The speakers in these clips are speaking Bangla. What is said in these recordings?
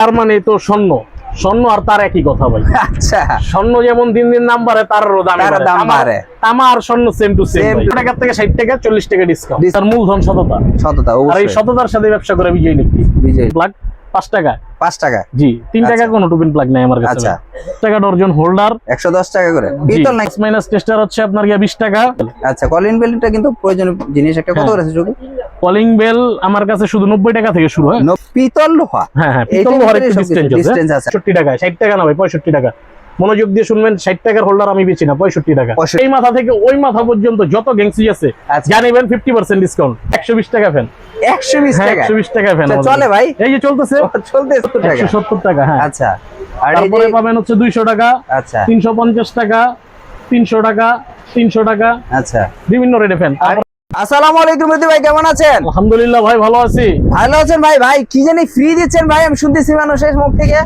তার মানে তো স্বর্ণ। স্বর্ণ আর তার একই কথা ভাই। আচ্ছা। স্বর্ণ যেমন দিন দিন দাম বাড়ে তার দাম বাড়ে। তামা আর স্বর্ণ সেম টু সেম টাকা থেকে ষাট টাকা চল্লিশ টাকা ডিসকাউন্ট তার মূলধন সততা। সততা আর এই সততার সাথে ব্যবসা করে বিজয় ইলেকট্রিক বিজয়। পাঁচ টাকা? পাঁচ টাকা। জি তিন টাকা কোন কোনো টুপিন প্লাগ নাই আমার কাছে আচ্ছা। টাকা ডর্জন হোল্ডার। একশো দশ টাকা করে। পিতল নাই। মাইনাস টেস্টার হচ্ছে আপনার গিয়ে বিশ টাকা। আচ্ছা কলিং বেলটা কিন্তু প্রয়োজনীয় জিনিস। একটা কত করে আছে কলিং বেল আমার কাছে শুধু নব্বই টাকা থেকে শুরু হয়। পিতল লোহা? হ্যাঁ হ্যাঁ পিতল লোহার একটু ডিস্টেন্স আছে। ষাট টাকা না ভাই পঁয়ষট্টি টাকা। মনোযোগ দিয়ে শুনবেন ষাট টাকার হোল্ডার আমি বেচি না পঁয়ষট্টি টাকা। 65 এই মাথা থেকে ওই মাথা পর্যন্ত যত গ্যাংসি আছে। জানিবেন ফিফটি পার্সেন্ট ডিসকাউন্ট একশো বিশ টাকা ফ্যান একশো বিশ টাকা? একশো বিশ টাকা ফ্যান আচ্ছা, চলে ভাই। এই যে চলতেছে চলতে একশো সত্তর টাকা হ্যাঁ। আচ্ছা। তারপরে পাবেন হচ্ছে দুইশো টাকা আচ্ছা। তিনশো পঞ্চাশ টাকা তিনশো টাকা তিনশো টাকা। আচ্ছা। বিভিন্ন রেটে ফ্যান আসসালামু আলাইকুম রুদি ভাই কেমন আছেন? আলহামদুলিল্লাহ ভাই ভালো আছি। ভালো আছেন ভাই? ভাই কি জানি ফ্রি দিচ্ছেন ভাই? আমি শুনতেছি মানুষের মুখ থেকে।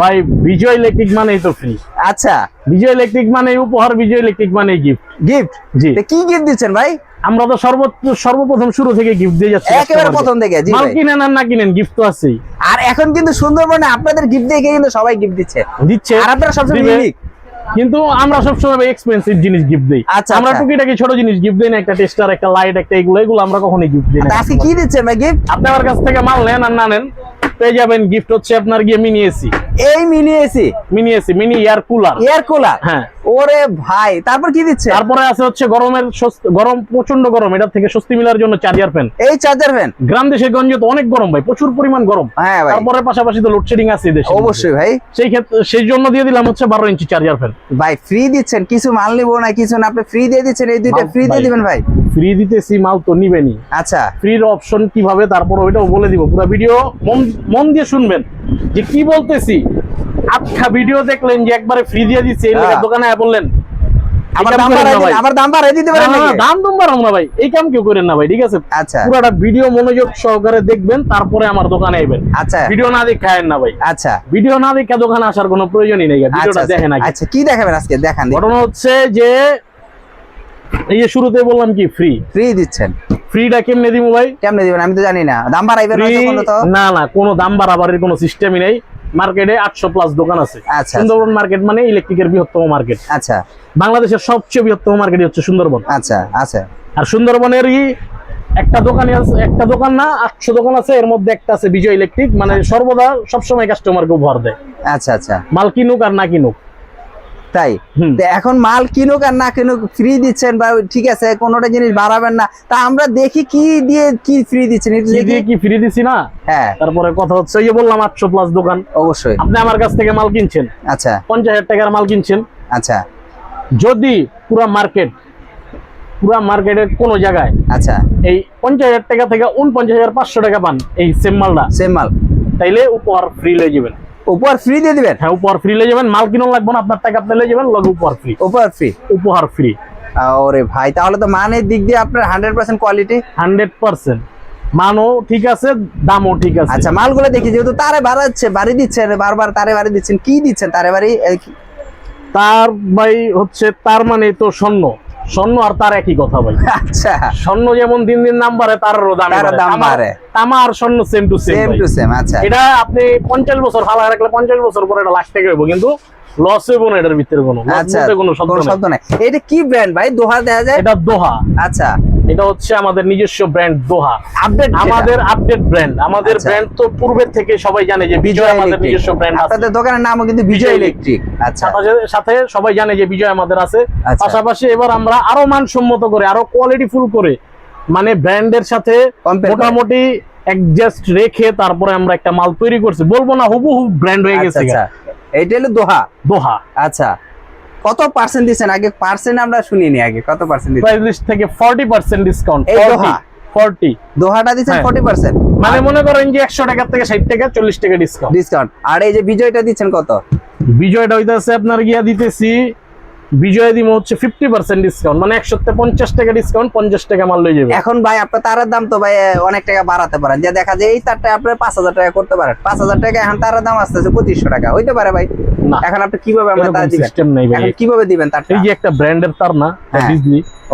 ভাই বিজয় ইলেকট্রিক মানেই তো ফ্রি আচ্ছা। বিজয় ইলেকট্রিক মানে উপহার বিজয় ইলেকট্রিক মানে গিফট গিফট জি। কি গিফট দিচ্ছেন ভাই? আমরা তো সর্ব সর্বপ্রথম শুরু থেকে গিফট দিয়ে যাচ্ছি একেবারে প্রথম থেকে জি মাল কিনেন আর না কিনেন গিফট তো আছেই। আর এখন কিন্তু সুন্দরবনে আপনাদের গিফট দেখে কিন্তু সবাই গিফট দিচ্ছে। দিচ্ছে। আর আপনারা ইউনিক কিন্তু আমরা সবসময় এক্সপেন্সিভ জিনিস গিফট দিই। আচ্ছা, আমরা টুকি টুকিটাকি ছোট জিনিস গিফট দেই না একটা টেস্টার একটা লাইট একটা এগুলো এগুলো আমরা কখনোই গিফট দিই না আজকে কি দিচ্ছেন ভাই গিফট আপনি আমার কাছ থেকে মাল নেন আর না নেন পেয়ে যাবেন গিফট হচ্ছে আপনার গিয়ে মিনি এসি এই mini AC mini AC mini air cooler air cooler হ্যাঁ। ওরে ভাই তারপর কি দিচ্ছে? তারপরে আছে হচ্ছে গরমের গরম প্রচণ্ড গরম এটার থেকে স্বস্তি মিলার জন্য চার্জার ফ্যান এই চার্জার ফ্যান গ্রাম গঞ্জে তো অনেক গরম ভাই প্রচুর পরিমাণ গরম। হ্যাঁ ভাই। তারপরে পাশাপাশি তো লোডশেডিং আছে দেশে অবশ্যই ভাই। সেই ক্ষেত্রে সেই জন্য দিয়ে দিলাম হচ্ছে বারো ইঞ্চি চার্জার ফ্যান ভাই ফ্রি দিচ্ছেন কিছু মাল নিবো না কিছু না আপনি ফ্রি দিয়ে দিচ্ছেন এই দুইটা ফ্রি দিয়ে দিবেন ভাই? ফ্রি দিতেছি মাল তো নিবেনি আচ্ছা। ফ্রির অপশন কীভাবে তারপর ওইটাও বলে দিব। পুরো ভিডিও মন মন দিয়ে শুনবেন যে কি বলতেছি? আচ্ছা ভিডিও দেখলেন যে একবারে ফ্রি দিয়ে দিচ্ছে এই হ্যাঁ। দোকানে বললেন। দাম না ভাই। দাম বাড়াই দিতে পারেন না, না, দাম দুম না ভাই। এই কাম কেউ করেন না ভাই ঠিক আছে? আচ্ছা। পুরোটা ভিডিও মনোযোগ সহকারে দেখবেন তারপরে আমার দোকানে আচ্ছা। ভিডিও না দেখে খায়েন না ভাই। আচ্ছা। ভিডিও না দেখে দোকানে আসার কোনো প্রয়োজনই নেই আচ্ছা ভিডিওটা দেখেন আচ্ছা। কি দেখাবেন আজকে? দেখান ঘটনা হচ্ছে যে এই যে শুরুতে বললাম কি ফ্রি ফ্রি দিচ্ছেন। ফ্রিটা কেমনে দিব ভাই? কেমনে দিবেন? আমি তো জানি না। দাম বাড়াইবেন না না কোনো দাম বাড়াবাড়ির কোনো সিস্টেমই নেই। মার্কেটে আটশো প্লাস দোকান আছে। আচ্ছা সুন্দরবন মার্কেট মানে ইলেকট্রিকের বৃহত্তম মার্কেট আচ্ছা। বাংলাদেশের সবচেয়ে বৃহত্তম মার্কেট হচ্ছে সুন্দরবন। আচ্ছা আচ্ছা। আর সুন্দরবনেরই একটা দোকানে আছে একটা দোকান না আটশো দোকান আছে এর মধ্যে একটা আছে বিজয় ইলেকট্রিক মানে সর্বদা সবসময় কাস্টমারকে উপহার দেয়। আচ্ছা আচ্ছা। মাল কিনুক আর না কিনুক। তাই? এখন মাল কিনুক আর না কিনুক ফ্রি দিচ্ছেন বা ঠিক আছে কোনোটা জিনিস বাড়াবেন না তা আমরা দেখি কি দিয়ে কি ফ্রি দিচ্ছেন কি ফ্রি দিছি না? হ্যাঁ। তারপরে কথা হচ্ছে এই যে বললাম আটশো প্লাস দোকান। অবশ্যই। আপনি আমার কাছ থেকে মাল কিনছেন। আচ্ছা। পঞ্চাশ হাজার টাকার মাল কিনছেন। আচ্ছা। যদি পুরা মার্কেট পুরা মার্কেটের কোনো জায়গায় আচ্ছা। এই পঞ্চাশ হাজার টাকা থেকে উনপঞ্চাশ হাজার পাঁচশো টাকা পান এই সেম মালটা সেম মাল। তাইলে উপহার ফ্রি লয়ে যাবেন উপহার ফ্রি দিয়ে দিবেন? হ্যাঁ উপহার ফ্রি লয়ে যাবেন। মাল কিনো লাগবে না আপনার টাকা আপনি লয়ে যাবেন লগে উপহার ফ্রি উপহার ফ্রি উপহার ফ্রি ওরে ভাই তাহলে তো মানের দিক দিয়ে আপনার hundred percent quality hundred percent মানও ঠিক আছে দামও ঠিক আছে। আচ্ছা মালগুলো দেখি যেহেতু তারে বাড়াচ্ছে বাড়ি দিচ্ছেন বারবার তারে বাড়ি দিচ্ছেন কি দিচ্ছেন তারে বাড়ি? তার ভাই হচ্ছে তার মানে তো স্বর্ণ। স্বর্ণ আর তার একই কথা ভাই। আচ্ছা। স্বর্ণ যেমন দিন দিন দাম বাড়ে তার দাম বাড়ে। তামা আর স্বর্ণ same to same same to same আচ্ছা। এটা আপনি পঞ্চাশ বছর ভালো রাখলে পঞ্চাশ বছর পরে এটা লাস্ট থেকে হইব কিন্তু লস হইব এটার ভিতরে কোনো আচ্ছা কোনো শব্দ কোনো নেই। শব্দ নাই। এটা কি ব্র্যান্ড ভাই? দোহা দেখা যায়? এটা দোহা। আচ্ছা। এটা হচ্ছে আমাদের নিজস্ব ব্র্যান্ড দোহা। আপডেট আমাদের আপডেট ব্র্যান্ড আমাদের আচ্ছা। ব্র্যান্ড তো পূর্বের থেকে সবাই জানে যে বিজয় আমাদের নিজস্ব ব্র্যান্ড আছে। আপনাদের দোকানের নামও কিন্তু বিজয় বিজয় ইলেকট্রিক আচ্ছা। সাথে- সবাই জানে যে বিজয় আমাদের আছে। আচ্ছা। পাশাপাশি এবার আমরা আরও মানসম্মত করে আরও কোয়ালিটি ফুল করে মানে ব্র্যান্ডের সাথে মোটামুটি অ্যাডজাস্ট রেখে তারপরে আমরা একটা মাল তৈরি করছি। বলব না হুবহু ব্র্যান্ড হয়ে আচ্ছা গেছে এইটা হলো দোহা। দোহা। আচ্ছা কত পার্সেন্ট দিচ্ছেন? আগে পার্সেন্ট আমরা শুনিনি আগে কত পার্সেন্ট লিস্ট থেকে ফর্টি পার্সেন্ট ডিসকাউন্ট এই দোহা? ফর্টি দোহাটা দিচ্ছেন হ্যাঁ। ফর্টি পার্সেন্ট মানে মনে করেন যে একশো টাকার থেকে ষাট টাকা চল্লিশ টাকা ডিসকাউন্ট ডিসকাউন্ট আর এই যে বিজয়টা দিচ্ছেন কত? বিজয়টা হইতেছে আপনার গিয়া দিতেছি বিজয় দিব হচ্ছে ফিফটি পার্সেন্ট ডিসকাউন্ট মানে একশো পঞ্চাশ টাকা ডিসকাউন্ট পঞ্চাশ টাকা মাল লয়ে যাবে। এখন ভাই আপনার তারের দাম তো ভাই অনেক টাকা বাড়াতে পারেন। যে দেখা যায় এই তারটা আপনি পাঁচ হাজার টাকা করতে পারেন। পাঁচ হাজার টাকা এখন তারের দাম আসতেছে পঁচিশশো টাকা। হইতে পারে ভাই। এখন আপনি কীভাবে আমরা তার সিস্টেম নাই ভাই। কীভাবে দিবেন এই যে একটা ব্র্যান্ডের তার না হ্যাঁ।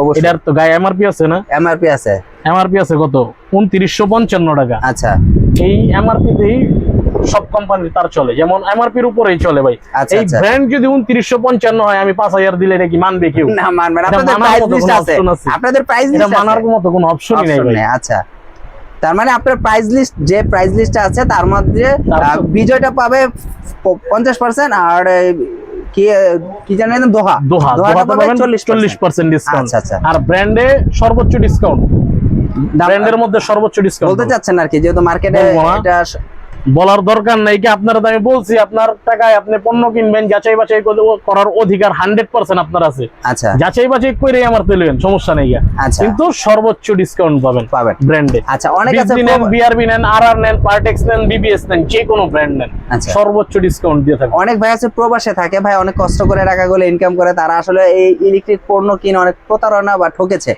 অবশ্যই। এটার তো গায়ে এমআরপি আছে না? এমআরপি আছে। এমআরপি আছে কত? উনত্রিশশো পঞ্চান্ন টাকা। আচ্ছা। এই এমআরপি তেই সব কোম্পানির তার চলে। যেমন এমআরপির উপরেই চলে ভাই। আচ্ছা, এই আচ্ছা। ব্র্যান্ড যদি উনত্রিশশো পঞ্চান্ন হয় আমি পাঁচ হাজার দিলে এটা কি মানবে কেউ? না মানবেন এটা আপনাদের প্রাইস লিস্ট আছে। আপনাদের প্রাইস লিস্ট মানার মতো কোনো অপশনই নেই ভাই। আচ্ছা। তার মানে আপনার প্রাইস লিস্ট যে প্রাইস লিস্ট আছে তার মধ্যে বিজয়টা পাবে পঞ্চাশ পার্সেন্ট আর কি কি জানেন দোহা। দোহা। দোহাটা পাবে পাবেন চল্লিশ পার্সেন্ট ডিসকাউন্ট আচ্ছা, আচ্ছা। আর ব্র্যান্ডে সর্বোচ্চ ডিসকাউন্ট ব্র্যান্ডের মধ্যে সর্বোচ্চ ডিসকাউন্ট বলতে চাচ্ছেন আর কি যেহেতু মার্কেটে এটা বলার দরকার নাই কি আপনারা আমি বলছি আপনার টাকায় আপনি পণ্য কিনবেন যাচাই বাছাই করার অধিকার হান্ড্রেড পার্সেন্ট আপনার আছে। আচ্ছা। যাচাই বাছাই করে আমার তেলেন সমস্যা নেই আচ্ছা। কিন্তু সর্বোচ্চ ডিসকাউন্ট পাবেন পাবেন। ব্র্যান্ডে আচ্ছা অনেক আছে নেন বিআরবি নেন আর আর নেন পার্টেক্স নেন বিবিএস নেন যে কোনো ব্র্যান্ড নেন। আচ্ছা। সর্বোচ্চ ডিসকাউন্ট দিয়ে থাকবে অনেক ভাই আছে প্রবাসে থাকে ভাই অনেক কষ্ট করে টাকাগুলো ইনকাম করে তারা আসলে এই ইলেকট্রিক পণ্য কিনে অনেক প্রতারণা বা ঠকেছে।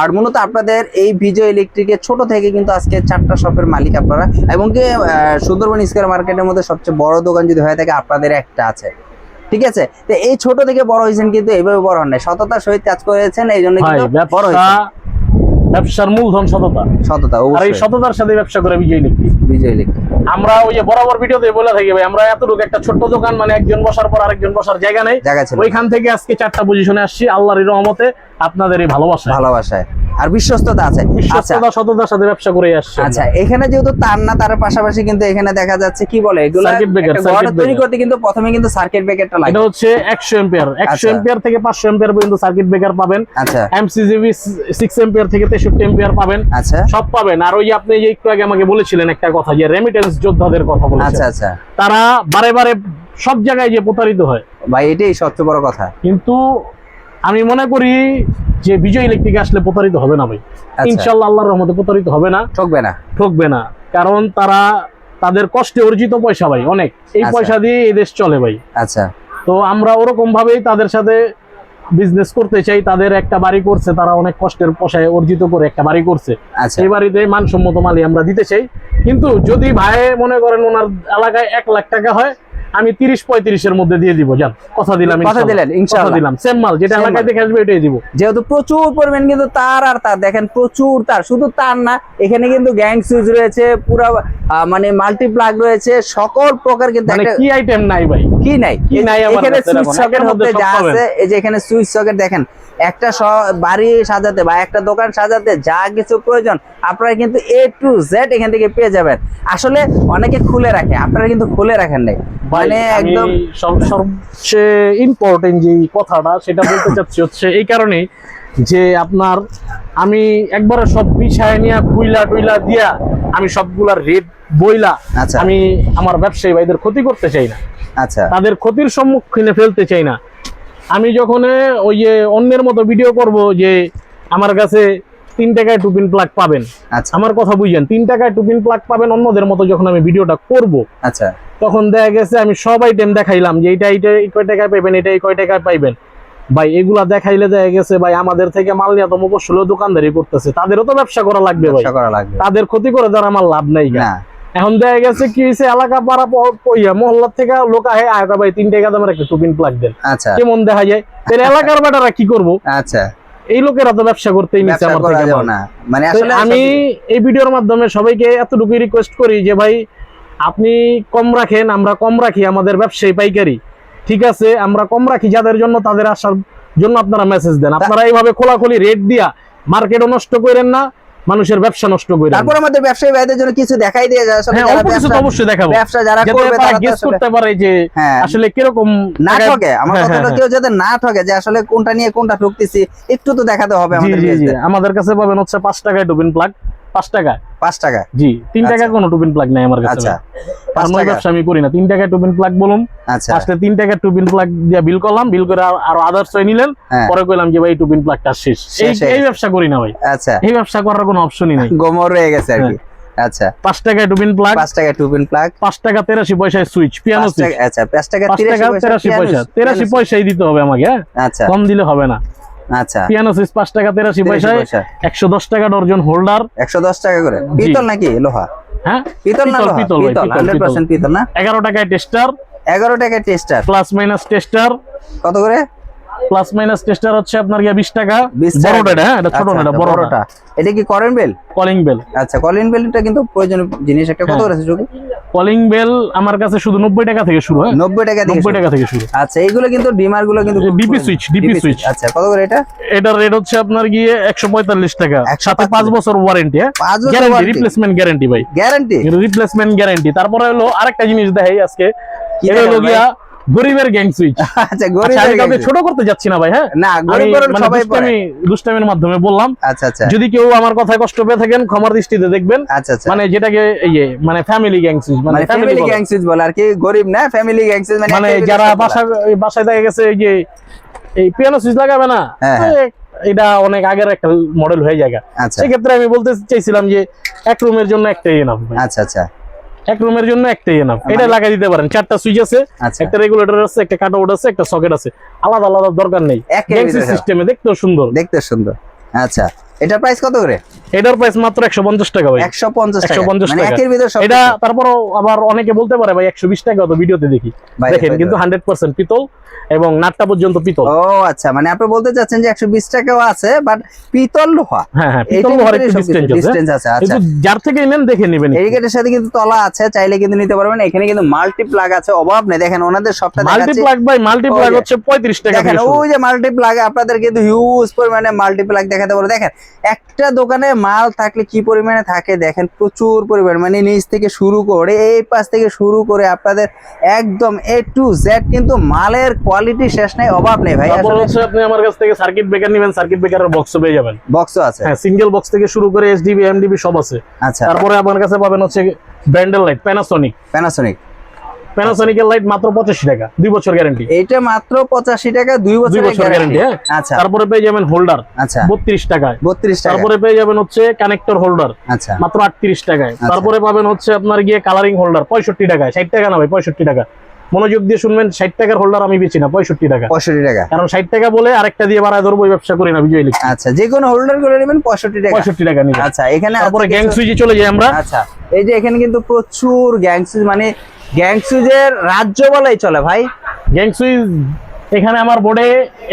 আর মূলত আপনাদের এই বিজয় ইলেকট্রিকের ছোট থেকে কিন্তু আজকে চারটা শপের মালিক আপনারা এবং কি সুন্দরবন স্কোয়ার মার্কেটের মধ্যে সবচেয়ে বড় দোকান যদি হয়ে থাকে আপনাদের একটা আছে। ঠিক আছে? তো এই ছোট থেকে বড় হয়েছেন কিন্তু এইভাবে বড় হন নাই। সততার সহিত কাজ করেছেন এই জন্য কিন্তু বড় হয়েছেন। ব্যবসার মূলধন সততা। সততা আর এই সততার সাথে ব্যবসা করে বিজয় ইলেকট্রিক বিজয় ইলেকট্রিক আমরা ওই যে বরাবর ভিডিওতে বলে থাকি ভাই আমরা এতটুকু একটা ছোট্ট দোকান মানে একজন বসার পর আরেকজন বসার জায়গা নেই। ওইখান থেকে আজকে চারটা পজিশনে আসছি আল্লাহর রহমতে আপনাদের এই ভালোবাসা ভালোবাসায়। আর বিশ্বস্ততা আছে। আচ্ছা। বিশ্বস্ততা সততার সাথে ব্যবসা করে আসছে আচ্ছা এখানে যেহেতু তার না তার পাশাপাশি কিন্তু এখানে দেখা যাচ্ছে কি বলে এগুলো ঘর তৈরি করতে কিন্তু প্রথমে কিন্তু সার্কিট ব্রেকারটা লাগে। এটা হচ্ছে একশো এম্পিয়ার একশো আচ্ছা। এম্পিয়ার থেকে পাঁচশো এম্পিয়ার পর্যন্ত সার্কিট ব্রেকার পাবেন। আচ্ছা। এমসিজিবি সিক্স এম্পিয়ার থেকে তেষট্টি এম্পিয়ার পাবেন। আচ্ছা। সব পাবেন। আর ওই আপনি যে একটু আগে আমাকে বলেছিলেন একটা কথা যে রেমিটেন্স যোদ্ধাদের কথা আচ্ছা বলেছেন আচ্ছা। তারা বারে বারে সব জায়গায় যে প্রতারিত হয়। ভাই এটাই সবচেয়ে বড় কথা। কিন্তু আমি মনে করি যে বিজয় ইলেকট্রিক আসলে প্রতারিত হবে না ভাই। আচ্ছা। ইনশাল্লাহ আল্লাহর রহমতে প্রতারিত হবে না। ঠকবে না। ঠকবে না। কারণ তারা তাদের কষ্টে অর্জিত পয়সা ভাই অনেক। এই আচ্ছা। পয়সা দিয়ে এই দেশ চলে ভাই। আচ্ছা। তো আমরা ওরকম ভাবেই তাদের সাথে বিজনেস করতে চাই। তাদের একটা বাড়ি করছে তারা অনেক কষ্টের পয়সায় অর্জিত করে একটা বাড়ি করছে। আচ্ছা। সেই বাড়িতে মানসম্মত মালি আমরা দিতে চাই। কিন্তু যদি ভাই মনে করেন ওনার এলাকায় এক লাখ টাকা হয় আমি তিরিশ পঁয়ত্রিশের মধ্যে দিয়ে দিব যান কথা দিলাম কথা। দিলেন, কথা দিলাম। সেম মাল যেটা এলাকায় দেখে আসবে এটাই দিব। যেহেতু প্রচুর পরিমাণ কিন্তু তার আর তার দেখেন প্রচুর তার শুধু তার না এখানে কিন্তু গ্যাং সুইচ রয়েছে পুরো মানে মাল্টি প্লাগ রয়েছে সকল প্রকার কিন্তু মানে একটা কি আইটেম নাই ভাই? কি নাই? কি নাই আমার এখানে সুইচ? সকেট মধ্যে হতে যা আছে এই যে এখানে সুইচ সকেট দেখেন একটা বাড়ি সাজাতে বা একটা দোকান সাজাতে যা কিছু প্রয়োজন আপনারা কিন্তু এ টু জেড এখান থেকে পেয়ে যাবেন। আসলে অনেকে খুলে রাখে আপনারা কিন্তু খুলে রাখেন নাই। মানে একদম সবচেয়ে ইম্পর্টেন্ট যে কথাটা সেটা বলতে চাচ্ছি হচ্ছে এই কারণে যে আপনার আমি একবারে সব বিষয় নিয়ে কুইলা টুইলা দিয়া আমি সবগুলার রেট বইলা আচ্ছা। আমি আমার ব্যবসায়ী ভাইদের ক্ষতি করতে চাই না। আচ্ছা। তাদের ক্ষতির সম্মুখীনে ফেলতে চাই না। আমি যখন ওই যে অন্যের মতো ভিডিও করব যে আমার কাছে তিন টাকায় টুপিন প্লাগ পাবেন। আচ্ছা। আমার কথা বুঝছেন তিন টাকায় টুপিন প্লাগ পাবেন অন্যদের মতো যখন আমি ভিডিওটা করব। আচ্ছা। তখন দেখা গেছে আমি সব আইটেম দেখাইলাম যে এটা এই কয় টাকায় পাইবেন এটা এই কয় টাকায় পাইবেন। ভাই এগুলা দেখাইলে দেখা গেছে ভাই আমাদের থেকে মাল নিয়ে তো মফসল দোকানদারি করতেছে। তাদেরও তো ব্যবসা করা লাগবে ভাই। ব্যবসা করা লাগবে। তাদের ক্ষতি করে দেওয়ার আমার লাভ নাই না। এখন দেখা গেছে কি হয়েছে এলাকা পাড়া মহল্লার থেকে লোক আহে আয় কয় ভাই তিন টাকা দামের একটা টুপিন প্লাগ দেন। আচ্ছা। কেমন দেখা যায়? তাহলে এলাকার বাটারা কি করব? আচ্ছা। এই লোকেরা তো ব্যবসা করতেই নিচ্ছে আমার থেকে মানে আসলে আমি এই ভিডিওর মাধ্যমে সবাইকে এতটুকুই রিকোয়েস্ট করি যে ভাই আপনি কম রাখেন আমরা কম রাখি আমাদের ব্যবসায়ী পাইকারি। ঠিক আছে আমরা কম রাখি যাদের জন্য তাদের আসার জন্য আপনারা মেসেজ দেন। আপনারা এইভাবে খোলাখুলি রেট দিয়া মার্কেটও নষ্ট করেন না মানুষের ব্যবসা নষ্ট করে তারপর আমাদের ব্যবসায়ী ভাইদের জন্য কিছু দেখাই দিয়ে যায় আসলে হ্যাঁ যারা কিছু তো অবশ্যই দেখাবো। ব্যবসা যারা করবে তারা গেস করতে পারে যে আসলে কি রকম না ঠকে আমার কথা কথাটা হ্যাঁ, কেউ যাতে না ঠকে যে আসলে কোনটা নিয়ে কোনটা ঠকতেছি একটু তো দেখাতে হবে আমাদের জি জি। আমাদের কাছে পাবেন হচ্ছে 5 টাকায় ডুবিন প্লাগ পাঁচ টাকা। পাঁচ টাকা? জি তিন আচ্ছা। টাকা কোনো টুপিন প্লাগ নাই আমার কাছে আচ্ছা। টাকা? ব্যবসা আমি করি না। তিন টুপিন প্লাগ বলুন। আচ্ছা। তিন টাকা টুপিন প্লাগ দিয়ে বিল করলাম। বিল করে আর- আদার্স হয়ে নিলেন। হ্যাঁ। পরে কইলাম যে ভাই টুপিন প্লাগটা শেষ। এই হয়ে ব্যবসা করি না ভাই। আচ্ছা। এই ব্যবসা করার কোনো অপশনই নাই। গোমর রয়ে গেছে আর কি। হ্যাঁ। আচ্ছা। পাঁচ টাকায় টুপিন প্লাগ পাঁচ টাকা টুপিন প্লাগ পাঁচ টাকা তেরাশি পয়সায় সুইচ পিয়ানো সুইচ আচ্ছা পাঁচ টাকা পাঁচ টাকা তিরাশি তেরাশি পয়সা। তেরাশি পয়সাই দিতে হবে আমাকে হ্যাঁ? আচ্ছা। কম দিলে হবে না। আচ্ছা। পিয়ানো সুইচ পাঁচ টাকা পয়সায় ডর্জন হোল্ডার। করে। পিতল নাকি লোহা? হ্যাঁ? পিতল না পিতল, পিতল ভাই, পিতল পিতল, হান্ড্রেড পার্সেন্ট পিতল না? এগারো টাকায় টেস্টার। এগারো টাকা টেস্টার। Plus minus tester. কত করে? প্লাস মাইনাস টেস্টার হচ্ছে আপনার গিয়া টাকা। 20 টাকা। বড়টা হ্যাঁ এটা ছোট আচ্ছা, না এটা বড়টা। বড়টা। এটা কি করেন বেল কলিং বেল আচ্ছা বেলটা কিন্তু প্রয়োজনীয় জিনিস। একটা কত হ্যাঁ। করেছে কলিং বেল আমার কাছে শুধু নব্বই টাকা থেকে শুরু হয়? নব্বই টাকা থেকে। টাকা থেকে শুরু। আচ্ছা এইগুলো কিন্তু ডিমারগুলো কিন্তু ডিপি সুইচ ডিপি সুইচ আচ্ছা কত করে এটা? এটার রেট হচ্ছে আপনার গিয়ে একশো পঁয়তাল্লিশ টাকা। 145 সাথে পাঁচ বছর ওয়ারেন্টি হ্যাঁ? পাঁচ বছর গ্যারান্টি রিপ্লেসমেন্ট গ্যারান্টি ভাই। গ্যারান্টি রিপ্লেসমেন্ট গ্যারান্টি তারপরে হলো আরেকটা জিনিস দেখাই আজকে। এটা হলো গিয়া গরিবের গ্যাং সুইচ আচ্ছা আমি গরিব কাউকে ছোট করতে যাচ্ছি না ভাই হ্যাঁ? না আমি গরিব গরিব মানে সবাই দুষ্টামি দুষ্টামির মাধ্যমে বললাম। আচ্ছা আচ্ছা। যদি কেউ আমার কথায় কষ্ট পেয়ে থাকেন ক্ষমার দৃষ্টিতে দেখবেন। আচ্ছা আচ্ছা। মানে যেটাকে ইয়ে মানে ফ্যামিলি গ্যাং সুইচ মানে ফ্যামিলি ফ্যামিলি গ্যাংসিস বলে। আর কি গরিব না ফ্যামিলি গ্যাংসিস মানে মানে যারা বাসায় বাসায় দেখা গেছে যে এই পিয়ানো সুইচ লাগাবে না হ্যাঁ, হ্যাঁ। এ- এটা অনেক আগের একটা মডেল হয়ে যায় আচ্ছা। সেক্ষেত্রে আমি বলতে চাইছিলাম যে এক রুমের জন্য একটাই এনাফ আচ্ছা আচ্ছা। এক রুমের জন্য একটাই এনাফ এটা লাগাই দিতে পারেন। চারটা সুইচ আছে আচ্ছা। একটা রেগুলেটর আছে একটা কাট আউট আছে একটা সকেট আছে। আলাদা আলাদা দরকার নেই। সিস্টেমে দেখতে সুন্দর। দেখতে সুন্দর। আচ্ছা এটা প্রাইস কত করে? এটার প্রাইস মাত্র একশো পঞ্চাশ টাকা ভাই। একশো পঞ্চাশ টাকা। 150 মানে টাকা। একের ভিতরে সব এটা তারপরও আবার অনেকে বলতে পারে ভাই একশো বিশ টাকা তো ভিডিওতে দেখি। দেখেন কিন্তু হান্ড্রেড পার্সেন্ট পিতল এবং নাটটা পর্যন্ত পিতল। ও আচ্ছা মানে আপনি বলতে চাচ্ছেন যে একশো বিশ টাকাও আছে বাট পিতল লোহা। হ্যাঁ হ্যাঁ পিতল লোহার একটু ডিস্টেন্স আছে। আচ্ছা। যার থেকে নেন দেখে নেবেন একটু। এরিগেটের সাথে কিন্তু তলা আছে চাইলে কিন্তু নিতে পারবেন। এখানে কিন্তু মাল্টি প্লাগ আছে অভাব নেই। দেখেন ওনাদের সবটা দেখাচ্ছি। মাল্টিপ্লাগ ভাই মাল্টিপ্লাগ ওই যে- হচ্ছে পঁয়ত্রিশ টাকা দেখেন ওই যে মাল্টি প্লাগ আপনাদের কিন্তু হিউজ পরিমাণে মাল্টি প্লাগ দেখাতে পারব দেখেন একটা দোকানে মাল থাকলে কি পরিমাণে থাকে দেখেন প্রচুর পরিমাণ মানে নিচ থেকে শুরু করে এই পাশ থেকে শুরু করে আপনাদের একদম এ টু জেড কিন্তু মালের কোয়ালিটি শেষ নাই অভাব নেই ভাই আসলে। আপনি আমার কাছ থেকে সার্কিট ব্রেকার নেবেন সার্কিট ব্রেকারের বক্স পেয়ে যাবেন। বক্সও আছে? হ্যাঁ সিঙ্গেল বক্স থেকে শুরু করে এসডিবি এমডিবি সব আছে। আচ্ছা। তারপরে আমার কাছে পাবেন হচ্ছে ব্র্যান্ডের লাইট প্যানাসোনিক প্যানাসোনিক প্যানাসোনিকের লাইট মাত্র পঁচাশি টাকা দুই বছর গ্যারান্টি এইটা মাত্র পঁচাশি টাকা দুই বছর গ্যারান্টি হ্যাঁ? আচ্ছা। তারপরে পেয়ে যাবেন হোল্ডার আচ্ছা। বত্রিশ টাকায়। বত্রিশ টাকা তারপরে পেয়ে যাবেন হচ্ছে কানেক্টর হোল্ডার আচ্ছা। মাত্র আটত্রিশ টাকায়। আচ্ছা। তারপরে পাবেন হচ্ছে আপনার গিয়ে কালারিং হোল্ডার পঁয়ষট্টি টাকায়। ষাট টাকা না ভাই পঁয়ষট্টি টাকা। মনোযোগ দিয়ে শুনবেন ষাট টাকার হোল্ডার আমি বেছি না পঁয়ষট্টি টাকা। পঁয়ষট্টি টাকা। কারণ ষাট টাকা বলে আরেকটা দিয়ে বাড়ায় ধরবো ব্যবসা করি না বিজয় ইলেকট্রিক আচ্ছা যে কোনো হোল্ডার করে নেবেন পঁয়ষট্টি টাকা। পঁয়ষট্টি টাকা নিবে আচ্ছা এখানে তারপরে গ্যাং সুইচে চলে যাই আমরা। আচ্ছা এই যে এখানে কিন্তু প্রচুর গ্যাংসুজ মানে গ্যাংসুজের রাজ্য বলাই চলে ভাই। গ্যাং সুইচ এখানে আমার বোর্ডে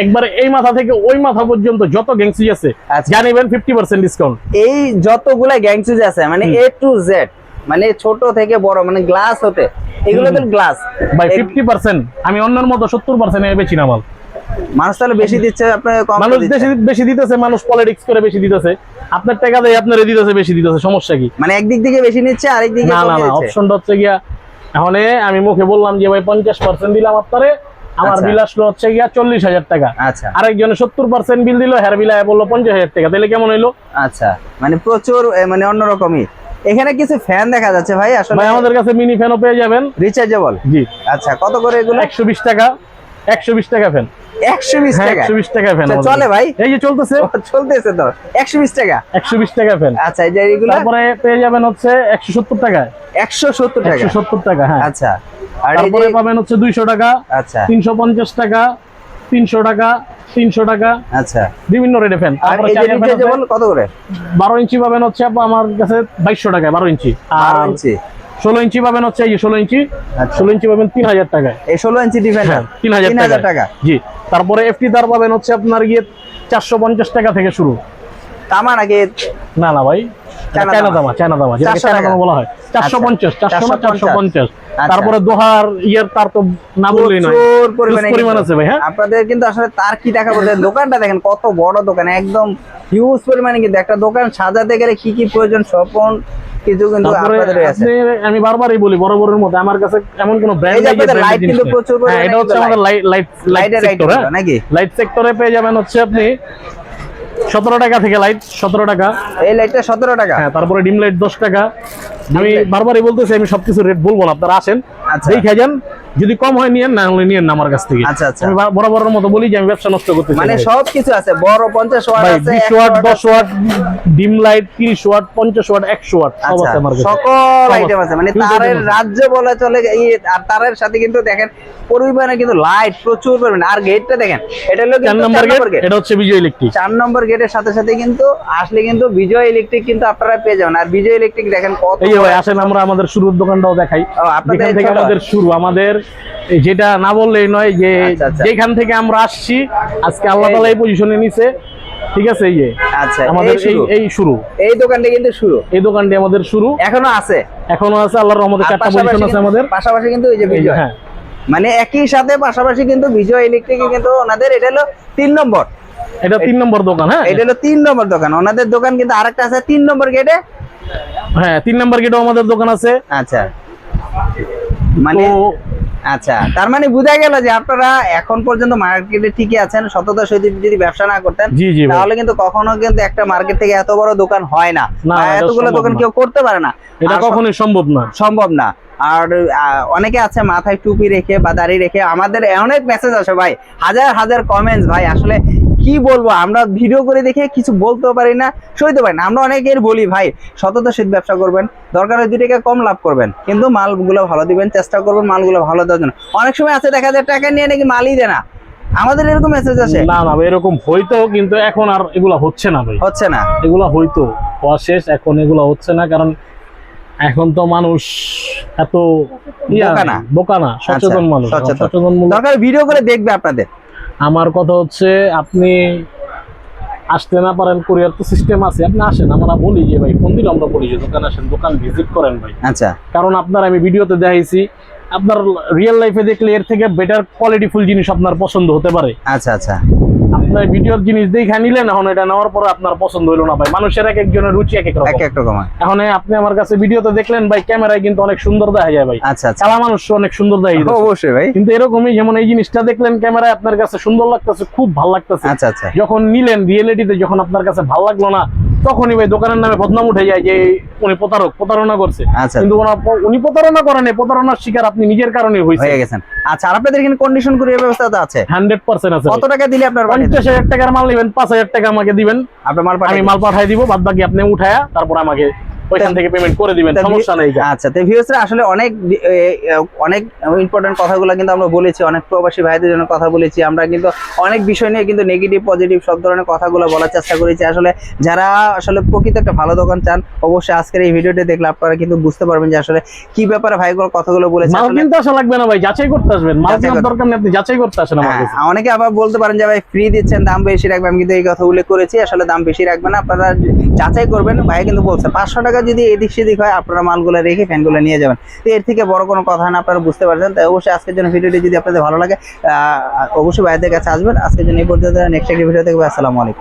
একবার এই মাথা থেকে ওই মাথা পর্যন্ত যত গ্যাং সুইচ আছে। জানিবেন ফিফটি পার্সেন্ট ডিসকাউন্ট এই যতগুলা গ্যাংসুজ আছে মানে এ টু জেড মানে ছোট থেকে বড় মানে গ্লাস হতে এগুলো তো গ্লাস বাই ফিফটি পার্সেন্ট আমি অন্যের মতো সত্তর পার্সেন্ট বেছি না মাল। মানুষ তাহলে বেশি দিচ্ছে আপনার মানুষ বেশি বেশি দিতেছে মানুষ পলিটিক্স করে বেশি দিতেছে। আপনার টাকা দেয় আপনার দিতেছে বেশি দিতেছে সমস্যা কি? মানে একদিক থেকে বেশি নিচ্ছে আরেক দিকে না না। অপশনটা হচ্ছে গিয়া এখন আমি মুখে বললাম যে ভাই পঞ্চাশ পার্সেন্ট দিলাম আপনারে। আমার বিলাস বিল আসলো হচ্ছে গিয়া চল্লিশ হাজার টাকা। আচ্ছা। আরেকজনে সত্তর পার্সেন্ট বিল দিল হ্যার বিল বলল পঞ্চাশ হাজার টাকা। তাহলে কেমন হইল? আচ্ছা মানে প্রচুর মানে অন্যরকমই। এখানে কিছু ফ্যান দেখা যাচ্ছে ভাই আসলে আমাদের কাছে মিনি ফ্যানও পেয়ে যাবেন। রিচার্জেবল জি। আচ্ছা কত করে এগুলো? একশো বিশ টাকা। একশো বিশ টাকা ফ্যান একশো বিশ হ্যাঁ টাকা? একশো বিশ টাকা ফ্যান আচ্ছা, চলে ভাই। এই যে চলতেছে। চলতেছে তো। একশো বিশ টাকা? একশো বিশ টাকা ফ্যান আচ্ছা এই যে এগুলো? তারপরে পেয়ে যাবেন হচ্ছে একশো সত্তর টাকায়। একশো সত্তর টাকা। একশো সত্তর টাকা হ্যাঁ। আচ্ছা। আর তারপরে পাবেন হচ্ছে দুইশো টাকা আচ্ছা। তিনশো পঞ্চাশ টাকা তিনশো টাকা তিনশো টাকা। আচ্ছা। বিভিন্ন রেটে ফ্যান কত করে? বারো ইঞ্চি পাবেন হচ্ছে আমার কাছে বাইশশো টাকায় বারো ইঞ্চি। আর ইঞ্চি। ষোলো ইঞ্চি পাবেন হচ্ছে এই ষোলো ইঞ্চি। আচ্ছা। ষোলো ইঞ্চি পাবেন তিন হাজার টাকায়। এই ষোলো ইঞ্চি ডিফেন্ডার? হ্যাঁ তিন হাজার টাকা টাকা? জি তারপরে এফটি তার পাবেন হচ্ছে আপনার গিয়ে চারশো পঞ্চাশ টাকা থেকে শুরু। তামা নাকি না না ভাই চায়না চায়না দামা। দামা চায়না দামা যেটাকে 400 চায়না টাকা। বলা হয়। চারশো। পঞ্চাশ চারশো না চারশো পঞ্চাশ। তারপরে দোহার ইয়ের তার তো না বললেই নয়। প্রচুর পরিমাণে Huge পরিমাণ আছে ভাই, হ্যাঁ? আপনাদের কিন্তু আসলে তার কি টাকা বলতে দোকানটা দেখেন কত বড় দোকান একদম হিউজ পরিমাণে কিন্তু। একটা দোকান সাজাতে গেলে কি কি প্রয়োজন? স্বপন কিছু কিন্তু আমি বারবারই বলি বড় বড়ের মধ্যে আমার কাছে এমন কোন ব্র্যান্ড আপনাদের কিন্তু প্রচুর হ্যাঁ এটা হচ্ছে আমাদের লাইট লাইট লাইট সেক্টর নাকি? লাইট সেক্টরে পেয়ে যাবেন হচ্ছে আপনি সতেরো টাকা থেকে লাইট সতেরো টাকা। এই লাইটটা সতেরো টাকা। হ্যাঁ তারপরে ডিম লাইট দশ টাকা। আমি light। বারবারই বলতেছি আমি সবকিছু রেট বলব না আপনারা আসেন আচ্ছা। দেখে যান। যদি কম হয় নিয়েন না হলে নিয়েন না আমার কাছ থেকে। আচ্ছা, আচ্ছা। আমি বরাবরের মতো বলি যে আমি ব্যবসা নষ্ট করতে মানে সব কিছু আছে বড় পঞ্চাশ ওয়াট আছে বিশ ওয়াট watt দশ ওয়াট ডিম লাইট তিরিশ ওয়াট পঞ্চাশ ওয়াট একশো ওয়াট সব আচ্ছা আছে আমার কাছে। সকল আইটেম আছে। মানে তারের রাজ্য বলে চলে এই আর তারের সাথে কিন্তু দেখেন পরিমাণে কিন্তু লাইট প্রচুর পরিমাণে। আর গেটটা দেখেন এটা হলো চার কিন্তু নম্বর চার গেট এটা হচ্ছে বিজয় ইলেকট্রিক চার নম্বর গেটের সাথে সাথে কিন্তু আসলে কিন্তু বিজয় ইলেকট্রিক কিন্তু আপনারা পেয়ে যাবেন। আর বিজয় ইলেকট্রিক দেখেন কত এই ভাই আসেন আমরা আমাদের শুরুর দোকানটাও দেখাই। আপনাদের থেকে আমাদের শুরু আমাদের যেটা না বললেই নয় যে আচ্ছা, আচ্ছা। যেখান থেকে আমরা আসছি আজকে আল্লাহ তালা এই পজিশনে নিছে। ঠিক আছে এই যে আচ্ছা আমাদের এই এই শুরু। এই দোকানটা কিন্তু শুরু। এই দোকানটি আমাদের শুরু। এখনও আছে। এখনও আছে আল্লাহর রহমতে চারটা পজিশন আছে আমাদের। পাশাপাশি কিন্তু এই যে বিজয়। হ্যাঁ। মানে একই সাথে পাশাপাশি কিন্তু বিজয় ইলেকট্রিকে কিন্তু ওনাদের এটা হলো তিন নম্বর। এটা তিন নম্বর দোকান হ্যাঁ? এটা হলো তিন নম্বর দোকান। ওনাদের দোকান কিন্তু আরেকটা আছে তিন নম্বর গেটে হ্যাঁ তিন নম্বর গেটেও আমাদের দোকান আছে। আচ্ছা। মানে আচ্ছা তার মানে বোঝা গেল যে আপনারা এখন পর্যন্ত মার্কেটে ঠিকই আছেন সততা সহিত যদি ব্যবসা না করতেন তাহলে কিন্তু কখনো কিন্তু একটা মার্কেট থেকে এত বড় দোকান হয় না। এতগুলো দোকান কেউ করতে পারে না। এটা কখনো কখনোই সম্ভব না। সম্ভব না। আর অনেকে আছে মাথায় টুপি রেখে বা দাড়ি রেখে আমাদের অনেক মেসেজ আসে ভাই। হাজার হাজার কমেন্টস ভাই। আসলে কি বলব? আমরা ভিডিও করে দেখে কিছু বলতেও পারি না সইতে পারি না। আমরা অনেকের বলি ভাই সততা শীত ব্যবসা করবেন দরকার হয় দুই টাকা কম লাভ করবেন। কিন্তু মালগুলো ভালো দিবেন চেষ্টা করবেন মালগুলো ভালো দেওয়ার জন্য। অনেক সময় আছে দেখা যায় টাকা নিয়ে নাকি মালই দেয় না। আমাদের এরকম মেসেজ আসে। না না এরকম হইতো কিন্তু এখন আর এগুলা হচ্ছে না ভাই। হচ্ছে না। এগুলা হইতো হওয়া শেষ এখন এগুলা হচ্ছে না কারণ এখন তো মানুষ এত বোকা না। বোকা না সচেতন মানুষ সচেতন। সচেতন দরকার ভিডিও করে দেখবে আপনাদের। আমার কথা হচ্ছে আপনি আসতে না পারেন কুরিয়ার তো সিস্টেম আছে আপনি আসেন আমরা বলি যে ভাই কোন দিন আমরা বলি যে দোকান আসেন দোকান ভিজিট করেন ভাই। আচ্ছা। কারণ আপনার আমি ভিডিওতে দেখাইছি আপনার রিয়েল লাইফে দেখলে এর থেকে বেটার কোয়ালিটিফুল জিনিস আপনার পছন্দ হতে পারে। আচ্ছা আচ্ছা। আপনার ভিডিওর জিনিস দেখে নিলেন এখন এটা নেওয়ার পরে আপনার পছন্দ হলো না ভাই। মানুষের এক একজনের রুচি এক এক রকম। এক এক রকম এখন আপনি আমার কাছে ভিডিওতে দেখলেন ভাই ক্যামেরায় কিন্তু অনেক সুন্দর দেখা যায় ভাই। আচ্ছা চালা মানুষ অনেক সুন্দর দেখা যায়। অবশ্যই ভাই। কিন্তু এরকমই যেমন এই জিনিসটা দেখলেন ক্যামেরায় আপনার কাছে সুন্দর লাগতেছে খুব ভালো লাগতেছে। আচ্ছা আচ্ছা। যখন নিলেন রিয়েলিটিতে যখন আপনার কাছে ভালো লাগল না তখনই ভাই দোকানের নামে বদনাম উঠে যায় যে উনি প্রতারক প্রতারণা করছে। আচ্ছা। কিন্তু উনি প্রতারণা করেন প্রতারণার শিকার আপনি নিজের কারণে হয়ে গেছেন। আচ্ছা আর আপনাদের এখানে কন্ডিশন করে ব্যবস্থা আছে। হান্ড্রেড পার্সেন্ট আছে কত টাকা দিলে আপনার পাঠিয়ে পঞ্চাশ হাজার টাকার মাল নেবেন পাঁচ হাজার টাকা আমাকে দিবেন? আপনার মাল আমি পাঠিয়ে মাল পাঠাই দিব বাদ বাকি আপনি উঠায় তারপর আমাকে ওইখান থেকে পেমেন্ট করে দিবেন সমস্যা নেই। আচ্ছা তো ভিউয়ার্সরা আসলে অনেক অনেক ইম্পর্টেন্ট কথাগুলো কিন্তু আমরা বলেছি অনেক প্রবাসী ভাইদের জন্য কথা বলেছি। আমরা কিন্তু অনেক বিষয় নিয়ে কিন্তু নেগেটিভ পজিটিভ সব ধরনের কথাগুলো বলার চেষ্টা করেছি। আসলে যারা আসলে প্রকৃত একটা ভালো দোকান চান অবশ্যই আজকের এই ভিডিওটি দেখলে আপনারা কিন্তু বুঝতে পারবেন যে আসলে কি ব্যাপারে ভাইগুলো কথাগুলো বলেছে। মাল কিনতে আসা লাগবে না ভাই যাচাই করতে আসবেন। মাল কেনার দরকার নেই আপনি যাচাই করতে আসেন আমার হ্যাঁ, অনেকে আবার বলতে পারেন যে ভাই ফ্রি দিচ্ছেন দাম বেশি রাখবেন। আমি কিন্তু এই কথা উল্লেখ করেছি। আসলে দাম বেশি রাখবেন না আপনারা যাচাই করবেন। ভাই কিন্তু বলছে পাঁচশো টাকা যদি এদিক সেদিক হয়, আপনারা মালগুলো রেখে ফ্যানগুলো নিয়ে যাবেন। তো এর থেকে বড় কোনো কথা না, আপনারা বুঝতে পারছেন। তাই অবশ্যই আজকের জন্য ভিডিওটি যদি আপনাদের ভালো লাগে অবশ্যই ভাইদের কাছে আসবেন। আজকের জন্য এই পর্যন্ত নেক্সট একটি ভিডিও থেকে আসসালামু আলাইকুম।